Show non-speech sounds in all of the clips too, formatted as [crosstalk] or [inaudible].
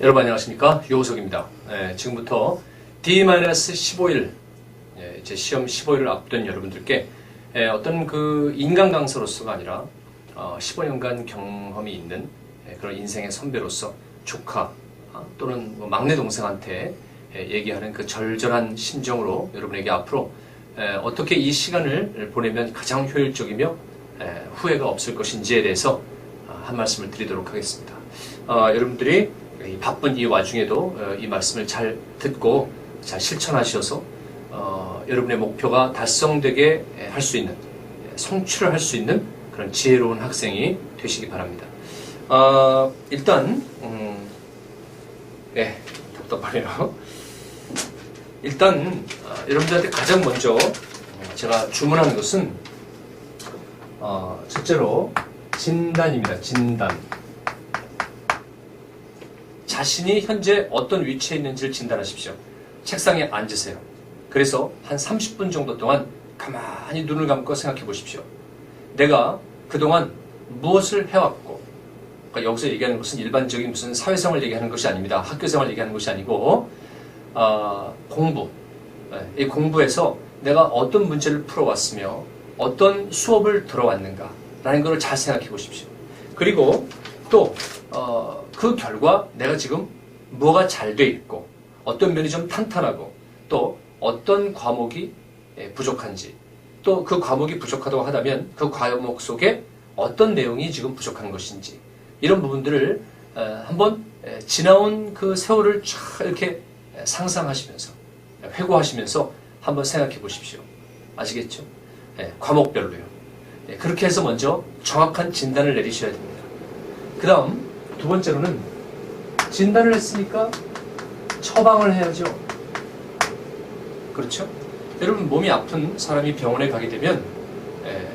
여러분 안녕하십니까 유호석입니다. 예, 지금부터 D-15일 예, 이제 시험 15일을 앞둔 여러분들께 예, 어떤 그 인간 강사로서가 아니라 어, 15년간 경험이 있는 예, 그런 인생의 선배로서 조카 아, 또는 뭐 막내 동생한테 예, 얘기하는 그 절절한 심정으로 여러분에게 앞으로 예, 어떻게 이 시간을 보내면 가장 효율적이며 예, 후회가 없을 것인지에 대해서 아, 한 말씀을 드리도록 하겠습니다. 어, 여러분들이 이 바쁜 이 와중에도 어, 이 말씀을 잘 듣고 잘 실천하셔서 어, 여러분의 목표가 달성되게 할 수 있는 예, 성취를 할 수 있는 그런 지혜로운 학생이 되시기 바랍니다. 어, 일단 음, 네 답답하네요. 일단 어, 여러분들한테 가장 먼저 어, 제가 주문하는 것은 어, 첫째로 진단입니다. 진단. 자신이 현재 어떤 위치에 있는지를 진단하십시오. 책상에 앉으세요. 그래서 한 30분 정도 동안 가만히 눈을 감고 생각해 보십시오. 내가 그동안 무엇을 해왔고, 그러니까 여기서 얘기하는 것은 일반적인 무슨 사회생활 얘기하는 것이 아닙니다. 학교생활 얘기하는 것이 아니고, 어, 공부. 네, 이 공부에서 내가 어떤 문제를 풀어왔으며, 어떤 수업을 들어왔는가 라는 것을 잘 생각해 보십시오. 그리고 또, 어, 그 결과 내가 지금 뭐가 잘 돼 있고, 어떤 면이 좀 탄탄하고, 또 어떤 과목이 예, 부족한지, 또 그 과목이 부족하다고 하다면 그 과목 속에 어떤 내용이 지금 부족한 것인지, 이런 부분들을 어, 한번 예, 지나온 그 세월을 쫙 이렇게 예, 상상하시면서, 예, 회고하시면서 한번 생각해 보십시오. 아시겠죠? 예, 과목별로요. 예, 그렇게 해서 먼저 정확한 진단을 내리셔야 됩니다. 그 다음, 두 번째로는 진단을 했으니까 처방을 해야죠. 그렇죠? 여러분 몸이 아픈 사람이 병원에 가게 되면 에,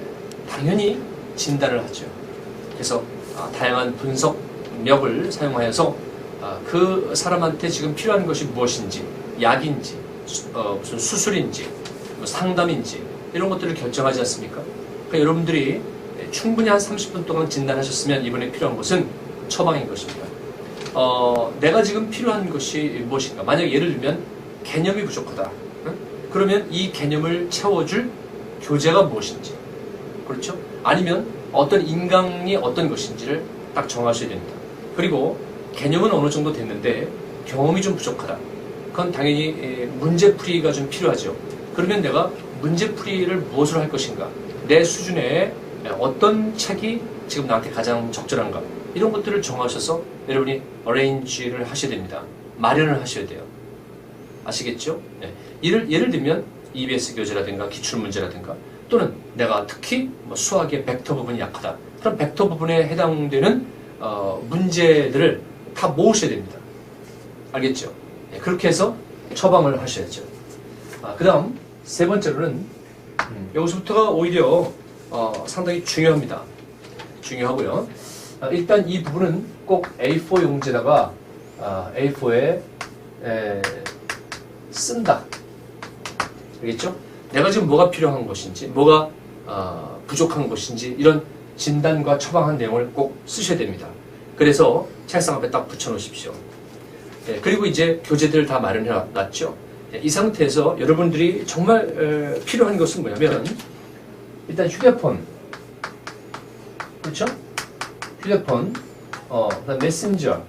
당연히 진단을 하죠. 그래서 아, 다양한 분석력을 사용하여서 아, 그 사람한테 지금 필요한 것이 무엇인지 약인지 수, 어, 무슨 수술인지 뭐 상담인지 이런 것들을 결정하지 않습니까? 그러니까 여러분들이 충분히 한 30분 동안 진단하셨으면 이번에 필요한 것은 처방인 것입니다. 어, 내가 지금 필요한 것이 무엇인가? 만약 예를 들면 개념이 부족하다. 응? 그러면 이 개념을 채워줄 교재가 무엇인지. 그렇죠? 아니면 어떤 인강이 어떤 것인지를 딱 정하셔야 됩니다. 그리고 개념은 어느 정도 됐는데 경험이 좀 부족하다. 그건 당연히 에, 문제풀이가 좀 필요하죠. 그러면 내가 문제풀이를 무엇으로 할 것인가? 내 수준에 어떤 책이 지금 나한테 가장 적절한가? 이런 것들을 정하셔서 여러분이 어레인지를 하셔야 됩니다. 마련을 하셔야 돼요. 아시겠죠? 네. 예를, 예를 들면 EBS 교재라든가 기출문제라든가 또는 내가 특히 뭐 수학의 벡터 부분이 약하다. 그럼 벡터 부분에 해당되는 어, 문제들을 다 모으셔야 됩니다. 알겠죠? 네, 그렇게 해서 처방을 하셔야죠. 아, 그 다음 세 번째로는 음, 여기서부터가 오히려 어, 상당히 중요합니다. 중요하고요. 아, 일단 이 부분은 꼭 A4 용지에다가 아, A4에 에, 쓴다. 알겠죠? 내가 지금 뭐가 필요한 것인지, 뭐가 어, 부족한 것인지 이런 진단과 처방한 내용을 꼭 쓰셔야 됩니다. 그래서 책상 앞에 딱 붙여놓으십시오. 예, 그리고 이제 교재들을 다 마련해 놨죠. 예, 이 상태에서 여러분들이 정말 에, 필요한 것은 뭐냐면 일단 휴대폰, 그렇죠? 휴대폰, 어, 그다음 메신저,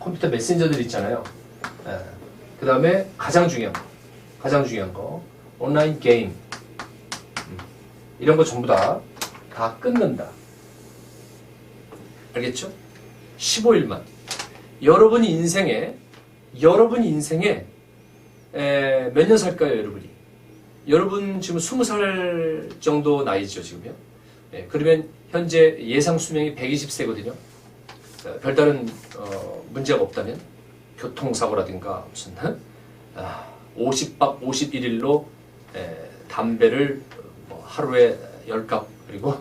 컴퓨터 메신저들 있잖아요. 예. 그 다음에 가장 중요한 거, 가장 중요한 거, 온라인 게임. 음. 이런 거 전부 다, 다 끊는다. 알겠죠? 15일만. 여러분 인생에, 여러분 인생에, 몇 년 살까요, 여러분이? 여러분 지금 20살 정도 나이죠, 지금요? 예, 그러면 현재 예상 수명이 120세거든요. 별다른 어, 문제가 없다면 교통사고라든가 무슨 아, 50박 51일로 에, 담배를 뭐 하루에 10갑 그리고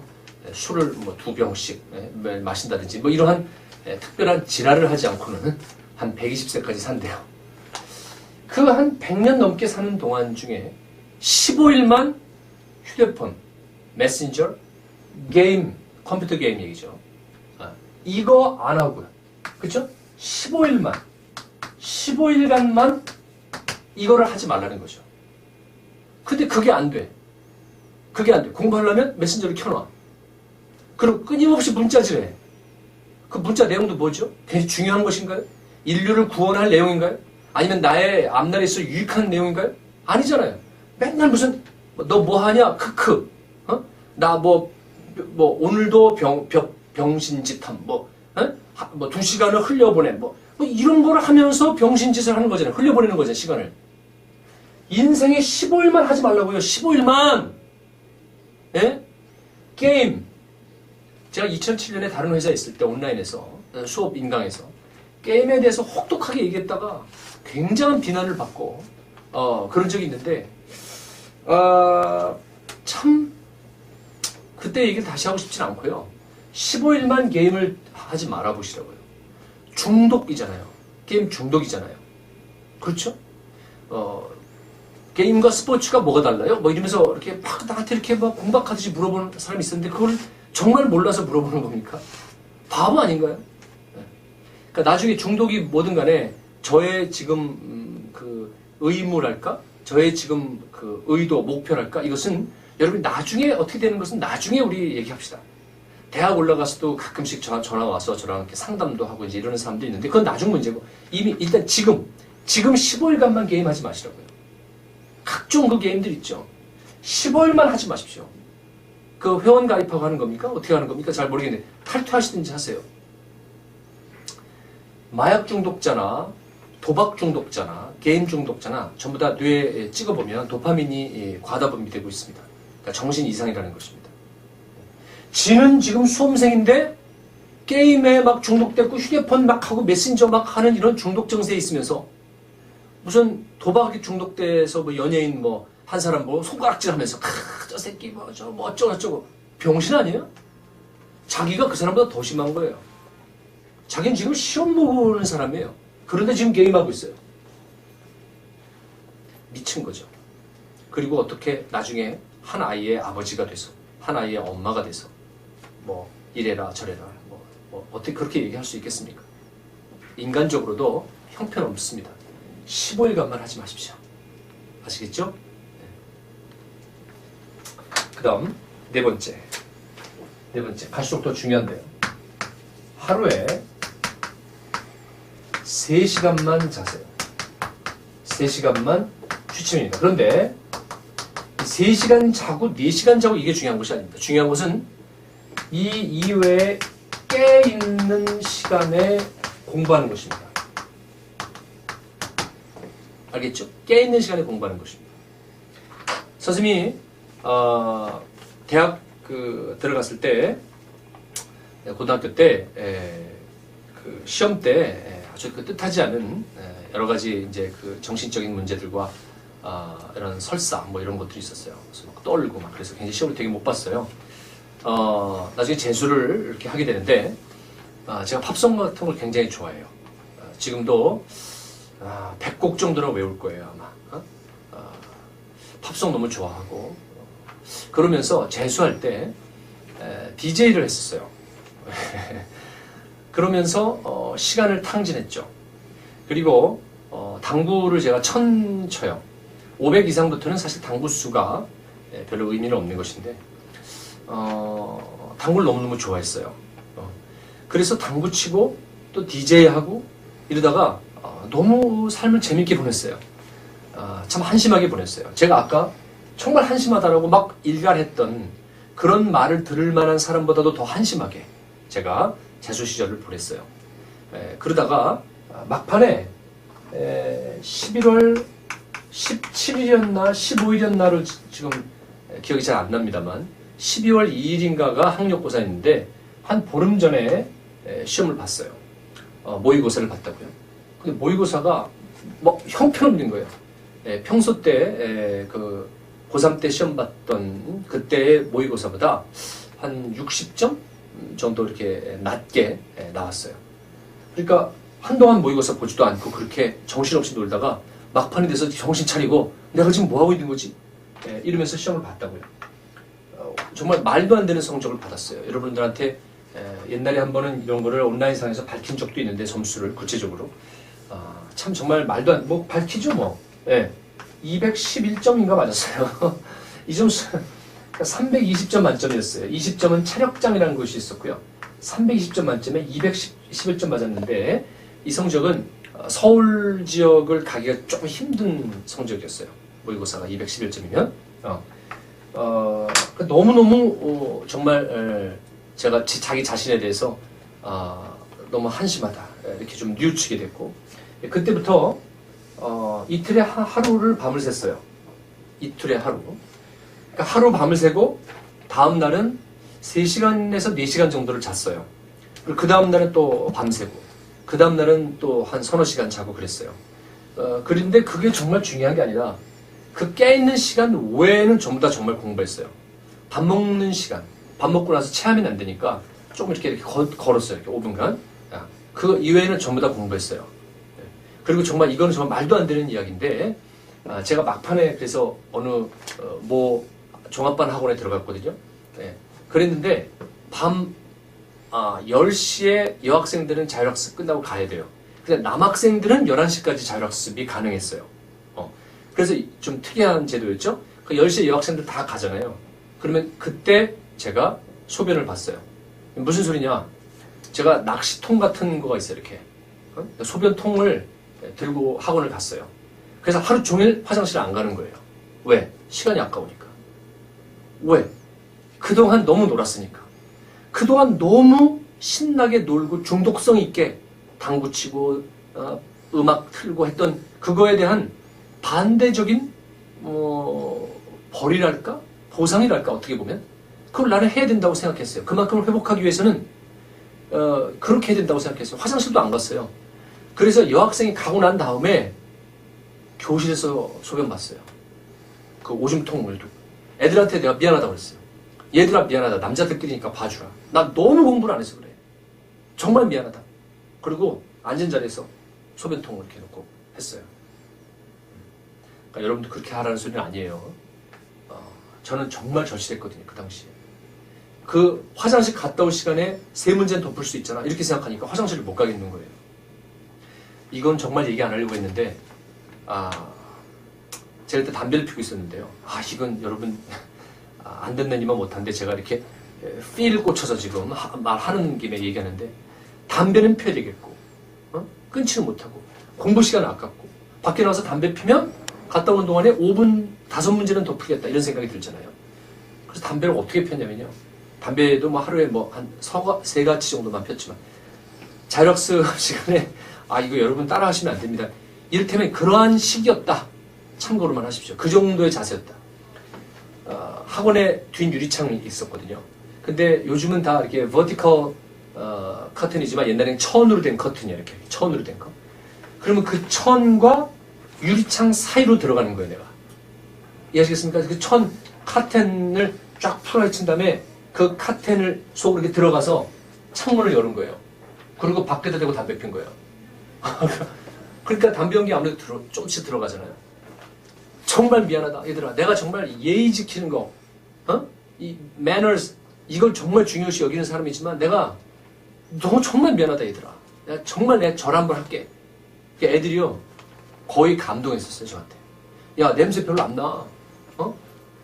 에, 술을 뭐 두 병씩 에, 매일 마신다든지 뭐 이러한 에, 특별한 질환을 하지 않고는 한 120세까지 산대요. 그 한 100년 넘게 사는 동안 중에 15일만 휴대폰, 메신저, 게임, 컴퓨터 게임 얘기죠. 아, 이거 안 하고요. 그쵸? 15일만 15일간만 이거를 하지 말라는 거죠. 근데 그게 안 돼. 그게 안 돼. 공부하려면 메신저를 켜놔. 그럼 끊임없이 문자질 해. 그 문자 내용도 뭐죠? 굉장히 중요한 것인가요? 인류를 구원할 내용인가요? 아니면 나의 앞날에 있어 유익한 내용인가요? 아니잖아요. 맨날 무슨 너 뭐 하냐? 크크. 어? 나뭐 뭐 오늘도 병, 병 병신짓함 뭐 어? 시간을 흘려보내 뭐, 뭐 이런 걸 하면서 병신짓을 하는 거잖아요. 흘려보내는 거잖아요. 시간을. 인생에 15일만 하지 말라고요. 15일만. 예? 게임. 제가 2007년에 다른 회사에 있을 때 온라인에서 어, 수업 인강에서 게임에 대해서 혹독하게 얘기했다가 굉장한 비난을 받고 어, 그런 적이 있는데 어, 참 그때 얘기를 다시 하고 싶진 않고요. 15일만 게임을 하지 말아 보시라고요. 중독이잖아요. 게임 중독이잖아요. 그렇죠? 어, 게임과 스포츠가 뭐가 달라요? 뭐 이러면서 이렇게 막 나한테 이렇게 막 공박하듯이 물어보는 사람이 있었는데 그걸 정말 몰라서 물어보는 겁니까? 바보 아닌가요? 네. 그러니까 나중에 중독이 뭐든 간에 저의 지금 음, 그 의무랄까? 저의 지금 그 의도, 목표랄까? 이것은 여러분 나중에 어떻게 되는 것은 나중에 우리 얘기합시다. 대학 올라가서도 가끔씩 저- 전화 와서 저랑 이렇게 상담도 하고 이제 이러는 사람도 있는데 그건 나중 문제고 이미 일단 지금 지금 15일간만 게임하지 마시라고요. 각종 그 게임들 있죠. 15일만 하지 마십시오. 그 회원 가입하고 하는 겁니까? 어떻게 하는 겁니까? 잘 모르겠는데 탈퇴하시든지 하세요. 마약 중독자나 도박 중독자나 게임 중독자나 전부 다 뇌에 찍어보면 도파민이 예, 과다 분비되고 있습니다. 그러니까 정신 이상이라는 것입니다. 지는 지금 수험생인데 게임에 막 중독됐고 휴대폰 막 하고 메신저 막 하는 이런 중독 증세에 있으면서 무슨 도박에 중독돼서 뭐 연예인 뭐 한 사람 뭐 손가락질 하면서 저 새끼 뭐저뭐 어쩌고 저쩌고 병신 아니에요? 자기가 그 사람보다 더 심한 거예요. 자기는 지금 시험 보는 사람이에요. 그런데 지금 게임하고 있어요. 미친 거죠. 그리고 어떻게 나중에 한 아이의 아버지가 돼서 한 아이의 엄마가 돼서 뭐 이래라 저래라 뭐, 뭐 어떻게 그렇게 얘기할 수 있겠습니까? 인간적으로도 형편없습니다. 15일간만 하지 마십시오. 아시겠죠? 그 다음 네 번째 네 번째 갈수록 더 중요한데요. 하루에 3시간만 자세요. 3시간만 취침입니다. 그런데 3시간 자고 4시간 자고 이게 중요한 것이 아닙니다. 중요한 것은 이 이외에 깨 있는 시간에 공부하는 것입니다. 알겠죠? 깨 있는 시간에 공부하는 것입니다. 선생님이 어, 대학 그 들어갔을 때 네, 고등학교 때 에, 그 시험 때 에, 아주 그 뜻하지 않은 에, 여러 가지 이제 그 정신적인 문제들과 아, 이런 설사 뭐 이런 것들이 있었어요. 그래서 막 떨고 막 그래서 굉장히 시험을 되게 못 봤어요. 어, 나중에 재수를 이렇게 하게 되는데 아, 제가 팝송 같은 걸 굉장히 좋아해요. 아, 지금도 아, 100곡 정도는 외울 거예요 아마. 어? 아, 팝송 너무 좋아하고 그러면서 재수할 때 DJ를 했었어요. [laughs] 그러면서 어, 시간을 탕진했죠. 그리고 어, 당구를 제가 천 쳐요. 500 이상부터는 사실 당구 수가 예, 별로 의미는 없는 것인데 어, 당구를 너무너무 좋아했어요. 어, 그래서 당구 치고 또 DJ 하고 이러다가 어, 너무 삶을 재밌게 보냈어요. 아, 참 한심하게 보냈어요. 제가 아까 정말 한심하다라고 막 일갈했던 그런 말을 들을 만한 사람보다도 더 한심하게 제가 재수 시절을 보냈어요. 에, 그러다가 아, 막판에 에, 11월 17일이었나 15일이었나로 지금 기억이 잘 안 납니다만 12월 2일인가가 학력고사였는데 한 보름 전에 에, 시험을 봤어요. 어, 모의고사를 봤다고요. 근데 모의고사가 뭐 형편없는 거예요. 에, 평소 때 에, 그 고3 때 시험 봤던 그때의 모의고사보다 한 60점 정도 이렇게 낮게 에, 나왔어요. 그러니까 한동안 모의고사 보지도 않고 그렇게 정신없이 놀다가 막판이 돼서 정신 차리고 내가 지금 뭐 하고 있는 거지? 에, 이러면서 시험을 봤다고요. 어, 정말 말도 안 되는 성적을 받았어요. 여러분들한테 에, 옛날에 한 번은 이런 거를 온라인상에서 밝힌 적도 있는데 점수를 구체적으로 아, 참 정말 말도 안 뭐 밝히죠 뭐. 예. 211점인가 맞았어요. [laughs] 이 점수 320점 만점이었어요. 20점은 체력장이라는 것이 있었고요. 320점 만점에 211점 맞았는데 이 성적은 어, 서울 지역을 가기가 조금 힘든 성적이었어요. 모의고사가 211점이면 어, 어, 너무너무 어, 정말 에, 제가 지- 자기 자신에 대해서 아, 너무 한심하다 이렇게 좀 뉘우치게 됐고 예, 그때부터 어, 이틀에 하, 하루를 밤을 샜어요. 이틀에 하루. 그러니까 하루 밤을 새고 다음 날은 3시간에서 4시간 정도를 잤어요. 그 다음 날은 또 밤새고 그 다음 날은 또 한 서너 시간 자고 그랬어요. 어, 그런데 그게 정말 중요한 게 아니라 그 깨있는 시간 외에는 전부 다 정말 공부했어요. 밥 먹는 시간, 밥 먹고 나서 체하면 안 되니까 조금 이렇게 이렇게 걸, 걸었어요. 이렇게 5분간. 아, 그 이외에는 전부 다 공부했어요. 네. 그리고 정말 이거는 정말 말도 안 되는 이야기인데 아, 제가 막판에 그래서 어느 어, 뭐 종합반 학원에 들어갔거든요. 네. 그랬는데 밤 아, 10시에 여학생들은 자율학습 끝나고 가야 돼요. 근데 남학생들은 11시까지 자율학습이 가능했어요. 어. 그래서 좀 특이한 제도였죠. 그 10시에 여학생들 다 가잖아요. 그러면 그때 제가 소변을 봤어요. 무슨 소리냐? 제가 낚시통 같은 거가 있어요, 이렇게. 어? 소변통을 들고 학원을 갔어요. 그래서 하루 종일 화장실 안 가는 거예요. 왜? 시간이 아까우니까. 왜? 그동안 너무 놀았으니까. 그동안 너무 신나게 놀고 중독성 있게 당구 치고 어, 음악 틀고 했던 그거에 대한 반대적인 어, 벌이랄까 보상이랄까 어떻게 보면 그걸 나는 해야 된다고 생각했어요. 그만큼을 회복하기 위해서는 어, 그렇게 해야 된다고 생각했어요. 화장실도 안 갔어요. 그래서 여학생이 가고 난 다음에 교실에서 소변 봤어요. 그 오줌통을 두고 애들한테 내가 미안하다고 그랬어요. 얘들아 미안하다. 남자들끼리니까 봐주라. 나 너무 공부를 안 해서 그래. 정말 미안하다. 그리고 앉은 자리에서 소변통을 이렇게 놓고 했어요. 그러니까 여러분도 그렇게 하라는 소리는 아니에요. 어, 저는 정말 절실했거든요. 그 당시에. 그 화장실 갔다 올 시간에 세 문제는 덮을 수 있잖아. 이렇게 생각하니까 화장실을 못 가겠는 거예요. 이건 정말 얘기 안 하려고 했는데, 아, 제가 그때 담배를 피고 있었는데요. 아, 이건 여러분, 아, 안 듣는 이만 못한데 제가 이렇게 필 꽂혀서 지금 하- 말하는 김에 얘기하는데, 담배는 피워야 되겠고, 어? 끊지는 못하고, 공부 시간 아깝고, 밖에 나와서 담배 피면 갔다 오는 동안에 5분, 다섯 문제는 더 풀겠다. 이런 생각이 들잖아요. 그래서 담배를 어떻게 폈냐면요. 담배도 뭐 하루에 뭐한세 가지 정도만 폈지만, 자력스 [laughs] 시간에, 아, 이거 여러분 따라 하시면 안 됩니다. 이를테면 그러한 시기였다. 참고로만 하십시오. 그 정도의 자세였다. 어, 학원에 뒷 유리창이 있었거든요. 근데 요즘은 다 이렇게 버티컬 어, 커튼이지만 옛날에는 천으로 된 커튼이야 이렇게 천으로 된 거. 그러면 그 천과 유리창 사이로 들어가는 거예요, 내가. 이해하시겠습니까? 그 천 카텐을 쫙 풀어헤친 다음에 그 카텐을 속으로 이렇게 들어가서 창문을 여는 거예요. 그리고 밖에다 대고 담배 핀 거예요. [laughs] 그러니까 담배 연기 아무래도 들어, 조금씩 들어가잖아요. 정말 미안하다, 얘들아. 내가 정말 예의 지키는 거, 어? 이 manners, 이걸 정말 중요시 여기는 사람이지만 내가 너 정말 미안하다, 얘들아. 내가 정말 내가 절 한번 할게. 그 애들이요, 거의 감동했었어요, 저한테. 야, 냄새 별로 안 나. 어?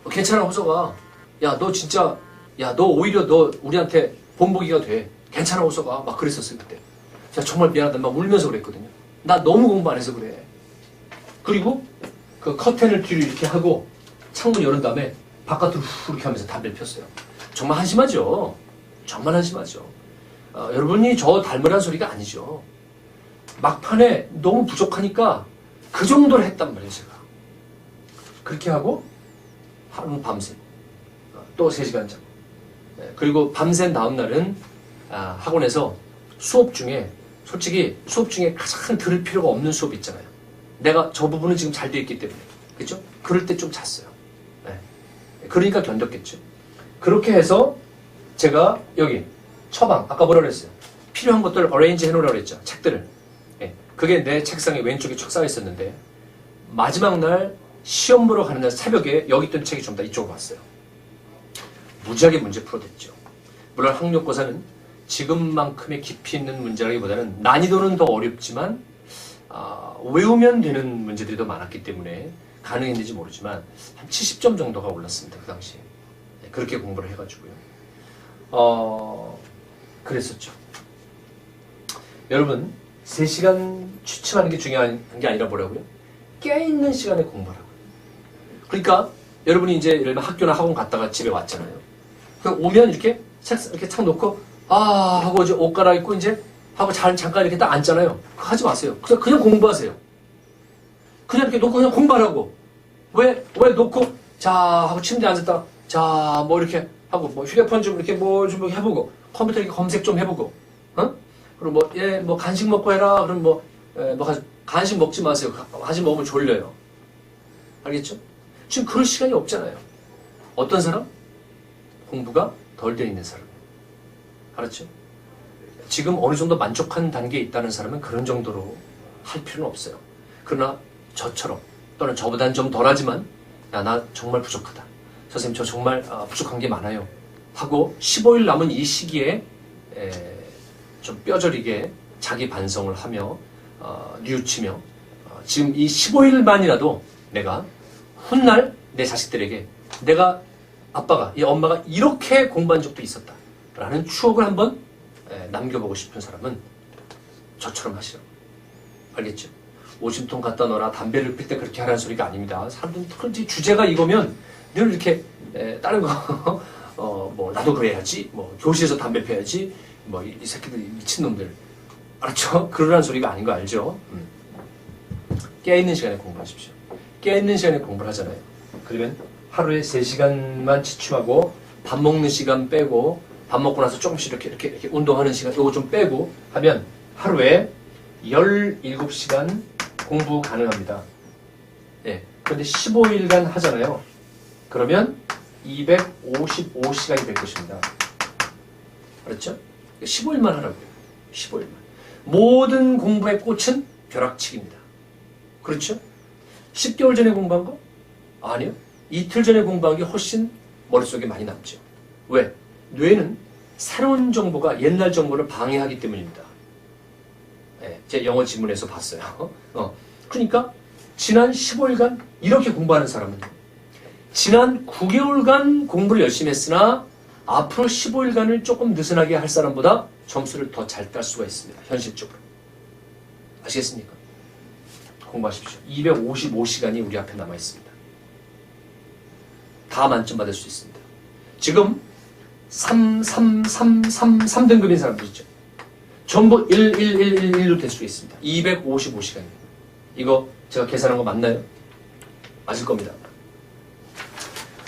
괜찮아, 호서가. 야, 너 진짜, 야, 너 오히려 너 우리한테 본보기가 돼. 괜찮아, 호서가. 막 그랬었어요, 그때. 제가 정말 미안하다. 막 울면서 그랬거든요. 나 너무 공부 안 해서 그래. 그리고 그 커튼을 뒤로 이렇게 하고 창문 열은 다음에 바깥으로 후 이렇게 하면서 담배를 폈어요. 정말 한심하죠. 정말 한심하죠. 어, 여러분이 저 닮으란 소리가 아니죠. 막판에 너무 부족하니까 그 정도를 했단 말이에요, 제가. 그렇게 하고 하루 밤새 어, 또 3시간 자고 네, 그리고 밤샌 다음 날은 아, 학원에서 수업 중에 솔직히 수업 중에 가장 들을 필요가 없는 수업 있잖아요. 내가 저 부분은 지금 잘 돼 있기 때문에 그렇죠? 그럴 때 좀 잤어요. 네. 그러니까 견뎠겠죠. 그렇게 해서 제가 여기 처방 아까 뭐라 그랬어요? 필요한 것들 어레인지 해놓으라고 그랬죠. 책들을. 예. 그게 내 책상에 왼쪽에 쭉 쌓여 있었는데 마지막 날 시험 보러 가는 날 새벽에 여기 있던 책이 전부 다 이쪽으로 왔어요. 무지하게 문제 풀어댔죠. 물론 학력고사는 지금만큼의 깊이 있는 문제라기보다는 난이도는 더 어렵지만 아, 외우면 되는 문제들이 더 많았기 때문에 가능했는지 모르지만 한 70점 정도가 올랐습니다 그 당시에 네, 그렇게 공부를 해가지고요. 어 그랬었죠. 여러분 3시간 취침하는 게 중요한 게 아니라 뭐라고요? 깨있는 시간에 공부하라고요. 그러니까 여러분이 이제 예를 들면 학교나 학원 갔다가 집에 왔잖아요. 그럼 오면 이렇게 책상 이렇게 탁 놓고 아 하고 이제 옷 갈아입고 이제 하고 잘 잠깐 이렇게 딱 앉잖아요. 하지 마세요. 그냥 공부하세요. 그냥 이렇게 놓고 그냥 공부하라고. 왜 왜 놓고 자 하고 침대에 앉았다 자뭐 이렇게 하고 뭐 휴대폰 좀 이렇게 뭐좀 해보고 컴퓨터 이렇게 검색 좀 해보고 어? 그리고 뭐 예 뭐 간식 먹고 해라 그럼 뭐, 예, 뭐 간- 간식 먹지 마세요. 간식 먹으면 졸려요. 알겠죠? 지금 그럴 시간이 없잖아요. 어떤 사람? 공부가 덜 돼 있는 사람. 알았죠? 지금 어느 정도 만족한 단계에 있다는 사람은 그런 정도로 할 필요는 없어요. 그러나 저처럼 또는 저보다는 좀 덜하지만 야, 나 정말 부족하다. 선생님 저 정말 아, 부족한 게 많아요. 하고 15일 남은 이 시기에 에, 좀 뼈저리게 자기 반성을 하며 어, 뉘우치며 어, 지금 이 15일만이라도 내가 훗날 내 자식들에게 내가 아빠가 이 엄마가 이렇게 공부한 적도 있었다 라는 추억을 한번 에, 남겨보고 싶은 사람은 저처럼 하시라고 알겠죠? 오줌통 갖다 넣어라 담배를 필 때 그렇게 하라는 소리가 아닙니다 사람들은 특히 주제가 이거면 늘 이렇게 에, 다른 거 [laughs] 어, 뭐 나도 그래야지 뭐 교실에서 담배 펴야지 뭐이 새끼들 이 미친놈들 알았죠? [laughs] 그러라는 소리가 아닌 거 알죠? 음. 깨있는 시간에 공부하십시오 깨있는 시간에 공부를 하잖아요. 그러면 하루에 3시간만 취침하고 밥 먹는 시간 빼고 밥 먹고 나서 조금씩 이렇게 이렇게, 이렇게 운동하는 시간 요거 좀 빼고 하면 하루에 17시간 공부 가능합니다. 예. 그런데 15일간 하잖아요. 그러면 255시간이 될 것입니다. 알았죠? 15일만 하라고요. 15일만. 모든 공부의 꽃은 벼락치기입니다. 그렇죠? 10개월 전에 공부한 거? 아니요. 이틀 전에 공부한 게 훨씬 머릿속에 많이 남죠. 왜? 뇌는 새로운 정보가 옛날 정보를 방해하기 때문입니다. 예, 제 영어 지문에서 봤어요. [laughs] 어, 그러니까 지난 15일간 이렇게 공부하는 사람은 지난 9개월간 공부를 열심히 했으나 앞으로 15일간을 조금 느슨하게 할 사람보다 점수를 더 잘 딸 수가 있습니다. 현실적으로. 아시겠습니까? 공부하십시오. 255시간이 우리 앞에 남아 있습니다. 다 만점 받을 수 있습니다. 지금 3, 3, 3, 3, 3등급인 사람들 있죠. 전부 1, 1, 1, 1, 1로 될 수 있습니다. 255시간입니다. 이거 제가 계산한 거 맞나요? 맞을 겁니다.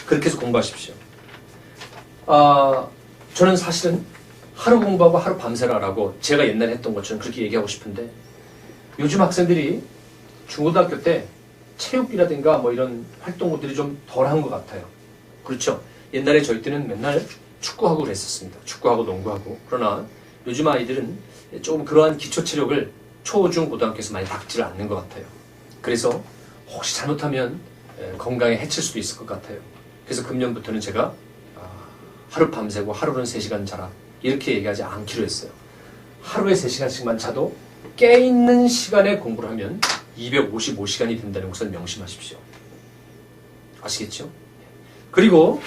그렇게 해서 공부하십시오. 아, 저는 사실은 하루 공부하고 하루 밤새라라고 제가 옛날에 했던 것처럼 그렇게 얘기하고 싶은데 요즘 학생들이 중고등학교 때 체육이라든가 뭐 이런 활동들이 좀 덜한 것 같아요. 그렇죠. 옛날에 저희 때는 맨날 축구하고 그랬었습니다. 축구하고 농구하고. 그러나 요즘 아이들은 조금 그러한 기초 체력을 초, 중, 고등학교에서 많이 닥지를 않는 것 같아요. 그래서 혹시 잘못하면 에, 건강에 해칠 수도 있을 것 같아요. 그래서 금년부터는 제가 아, 하루 밤새고 하루는 3시간 자라 이렇게 얘기하지 않기로 했어요. 하루에 3시간씩만 자도 깨있는 시간에 공부를 하면 255시간이 된다는 것을 명심하십시오. 아시겠죠? 그리고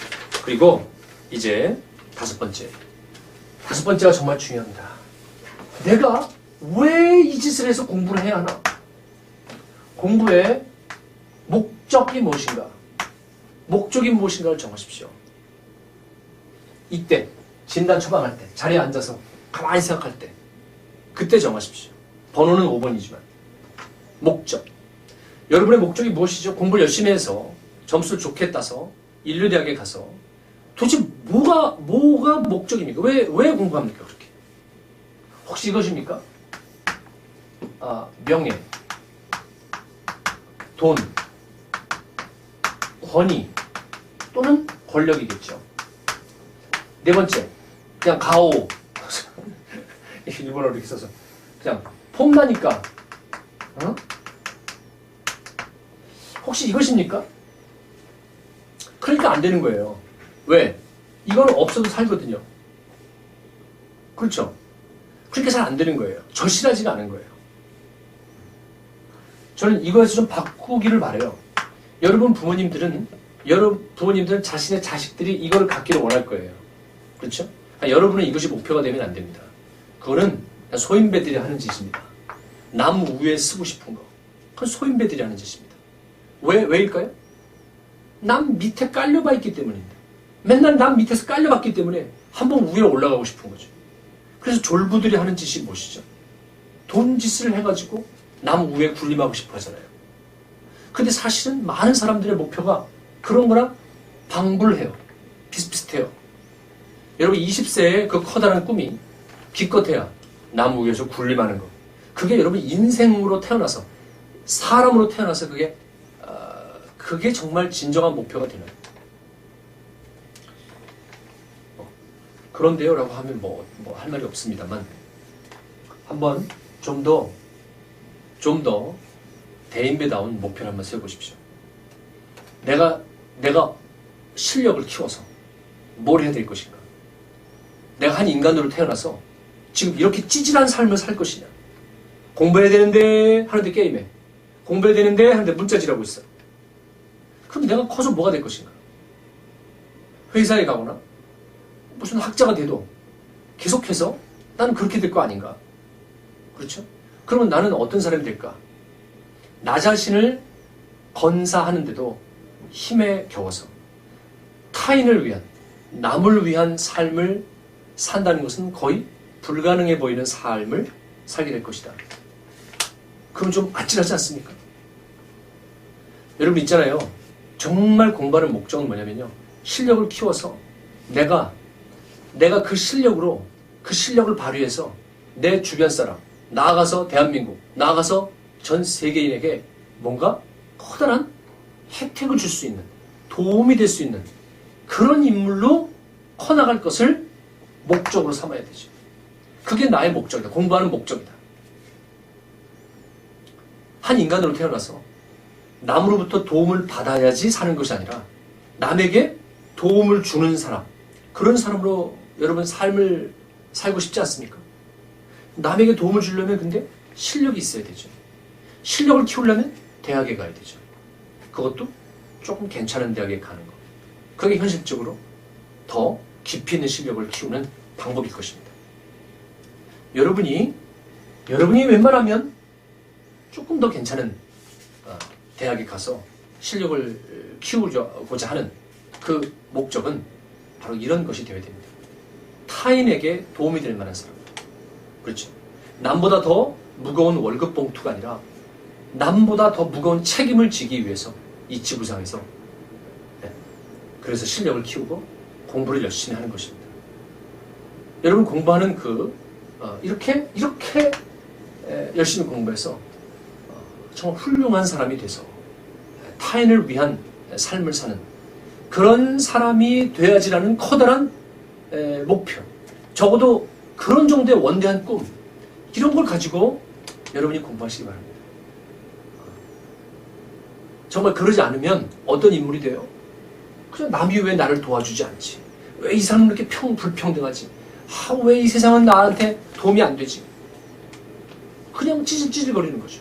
그리고 이제 다섯 번째. 다섯 번째가 정말 중요합니다. 내가 왜 이 짓을 해서 공부를 해야 하나? 공부의 목적이 무엇인가? 목적이 무엇인가를 정하십시오. 이때 진단 처방할 때 자리에 앉아서 가만히 생각할 때 그때 정하십시오. 번호는 5번이지만 목적. 여러분의 목적이 무엇이죠? 공부를 열심히 해서 점수를 좋게 따서 인류대학에 가서 도대체 뭐가 뭐가 목적입니까? 왜 왜 공부합니까? 그렇게 혹시 이것입니까? 아 명예, 돈, 권위 또는 권력이겠죠. 네 번째, 그냥 가오. [laughs] 일본어로 이렇게 써서 그냥 폼나니까. 어? 혹시 이것입니까? 그러니까 안 되는 거예요. 왜? 이거는 없어도 살거든요. 그렇죠? 그렇게 잘 안 되는 거예요. 절실하지가 않은 거예요. 저는 이거에서 좀 바꾸기를 바래요. 여러분 부모님들은 여러분 부모님들은 자신의 자식들이 이거를 갖기를 원할 거예요. 그렇죠? 그러니까 여러분은 이것이 목표가 되면 안 됩니다. 그거는 소인배들이 하는 짓입니다. 남 위에 쓰고 싶은 거. 그건 소인배들이 하는 짓입니다. 왜, 왜일까요? 남 밑에 깔려봐 있기 때문입니다. 맨날 남 밑에서 깔려봤기 때문에 한번 위에 올라가고 싶은 거죠. 그래서 졸부들이 하는 짓이 무엇이죠? 돈 짓을 해가지고 남 위에 군림하고 싶어 하잖아요. 근데 사실은 많은 사람들의 목표가 그런 거랑 방불해요. 비슷비슷해요. 여러분 20세의 그 커다란 꿈이 기껏해야 나무 위에서 군림하는 거. 그게 여러분 인생으로 태어나서 사람으로 태어나서 그게 어, 그게 정말 진정한 목표가 되나요? 어, 그런데요라고 하면 뭐뭐할 말이 없습니다만 한번 좀더 좀 더 대인배다운 목표를 한번 세워보십시오. 내가 내가 실력을 키워서 뭘 해야 될 것인가? 내가 한 인간으로 태어나서 지금 이렇게 찌질한 삶을 살 것이냐? 공부해야 되는데 하는데 게임해. 공부해야 되는데 하는데 문자질하고 있어. 그럼 내가 커서 뭐가 될 것인가? 회사에 가거나 무슨 학자가 돼도 계속해서 나는 그렇게 될 거 아닌가? 그렇죠? 그러면 나는 어떤 사람이 될까? 나 자신을 건사하는데도 힘에 겨워서 타인을 위한, 남을 위한 삶을 산다는 것은 거의 불가능해 보이는 삶을 살게 될 것이다. 그럼 좀 아찔하지 않습니까? 여러분 있잖아요. 정말 공부하는 목적은 뭐냐면요. 실력을 키워서 내가 내가 그 실력으로 그 실력을 발휘해서 내 주변 사람 나아가서 대한민국 나아가서 전 세계인에게 뭔가 커다란 혜택을 줄 수 있는 도움이 될 수 있는 그런 인물로 커나갈 것을 목적으로 삼아야 되죠. 그게 나의 목적이다. 공부하는 목적이다. 한 인간으로 태어나서 남으로부터 도움을 받아야지 사는 것이 아니라 남에게 도움을 주는 사람 그런 사람으로 여러분 삶을 살고 싶지 않습니까? 남에게 도움을 주려면 근데 실력이 있어야 되죠. 실력을 키우려면 대학에 가야 되죠. 그것도 조금 괜찮은 대학에 가는 거. 그게 현실적으로 더 깊이 있는 실력을 키우는 방법일 것입니다. 여러분이 여러분이 웬만하면 조금 더 괜찮은 어, 대학에 가서 실력을 키우고자 하는 그 목적은 바로 이런 것이 되어야 됩니다. 타인에게 도움이 될 만한 사람. 그렇죠. 남보다 더 무거운 월급 봉투가 아니라 남보다 더 무거운 책임을 지기 위해서 이 지구상에서 네. 그래서 실력을 키우고 공부를 열심히 하는 것입니다. 여러분 공부하는 그 어, 이렇게 이렇게 에, 열심히 공부해서 어, 정말 훌륭한 사람이 돼서 타인을 위한 삶을 사는 그런 사람이 돼야지라는 커다란 에, 목표. 적어도 그런 정도의 원대한 꿈 이런 걸 가지고 여러분이 공부하시기 바랍니다. 정말 그러지 않으면 어떤 인물이 돼요? 그냥 남이 왜 나를 도와주지 않지? 왜 이 사람은 이렇게 평 불평등하지? 아, 왜 이 세상은 나한테 도움이 안 되지? 그냥 찌질찌질거리는 거죠.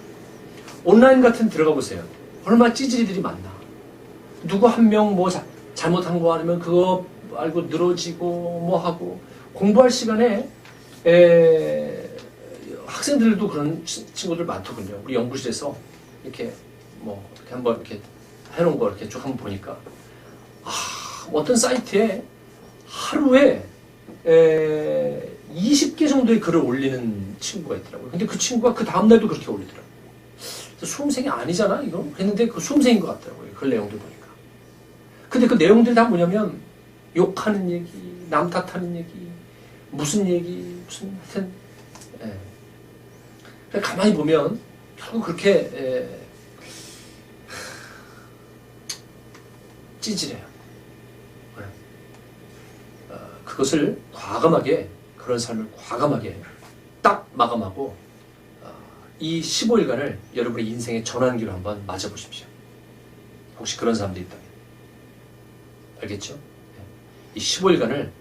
온라인 같은 데 들어가 보세요. 얼마나 찌질이들이 많나. 누구 한 명 뭐 잘못한 거 아니면 그거 알고 늘어지고 뭐 하고 공부할 시간에 에, 학생들도 그런 치- 친구들 많더군요. 우리 연구실에서 이렇게 뭐 이렇게 한번 이렇게 해놓은 거 이렇게 쭉 한번 보니까 아, 어떤 사이트에 하루에 에, 20개 정도의 글을 올리는 친구가 있더라고요. 근데 그 친구가 그 다음날도 그렇게 올리더라고요. 수험생이 아니잖아, 이거? 했는데 그 수험생인 것 같더라고요. 그 내용들 보니까. 근데 그 내용들이 다 뭐냐면 욕하는 얘기, 남 탓하는 얘기, 무슨 얘기, 무슨 하여튼 예. 가만히 보면 결국 그렇게 에, [sighs] 찌질해요. 네. 어, 그것을 과감하게 그런 삶을 과감하게 딱 마감하고 어, 이 15일간을 여러분의 인생의 전환기로 한번 맞아보십시오. 혹시 그런 사람들이 있다면 알겠죠? 네. 이 15일간을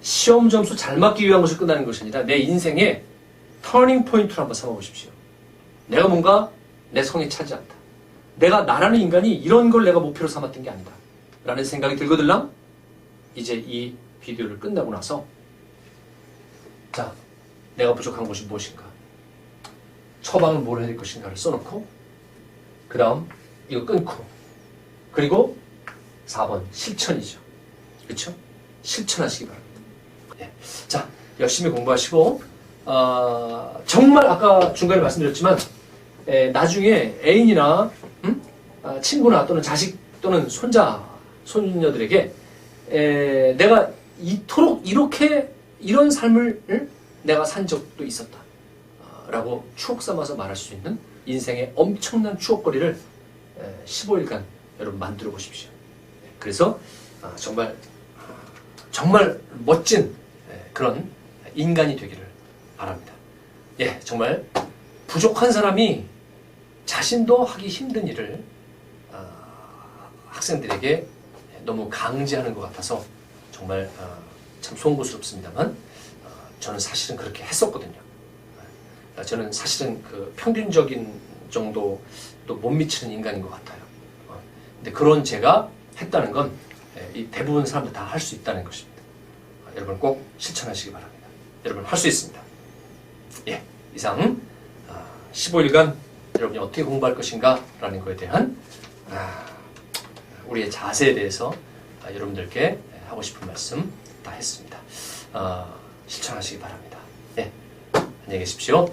시험 점수 잘 맞기 위한 것을 끝나는 것이 아니라 내 인생의 터닝 포인트로 한번 삼아보십시오. 내가 뭔가 내 성에 차지 않다. 내가 나라는 인간이 이런 걸 내가 목표로 삼았던 게 아니다. 라는 생각이 들거들랑 이제 이 비디오를 끝나고 나서 자, 내가 부족한 것이 무엇인가? 처방을 뭘 해야 될 것인가를 써놓고 그 다음 이거 끊고 그리고 4번 실천이죠. 그렇죠? 실천하시기 바랍니다. 예. 자, 열심히 공부하시고 어, 정말 아까 중간에 말씀드렸지만 에, 나중에 애인이나 음? 아, 친구나 또는 자식 또는 손자 손녀들에게 에, 내가 이토록 이렇게 이런 삶을 응? 내가 산 적도 있었다 아, 라고 추억 삼아서 말할 수 있는 인생의 엄청난 추억거리를 에, 15일간 여러분 만들어 보십시오. 그래서 아, 정말 정말 멋진 예, 그런 인간이 되기를 바랍니다. 예, 정말 부족한 사람이 자신도 하기 힘든 일을 아, 학생들에게 너무 강제하는 것 같아서 정말 아, 참 송구스럽습니다만 아, 저는 사실은 그렇게 했었거든요. 아, 저는 사실은 그 평균적인 정도 또못 미치는 인간인 것 같아요. 어, 근데 그런 제가 했다는 건 예, 이 대부분 사람들 다 할 수 있다는 것입니다. 아, 여러분 꼭 실천하시기 바랍니다. 여러분 할 수 있습니다. 예, 이상 15일간 여러분이 어떻게 공부할 것인가 라는 것에 대한 아, 우리의 자세에 대해서 아, 여러분들께 하고 싶은 말씀 다 했습니다. 아, 실천하시기 바랍니다. 예, 안녕히 계십시오.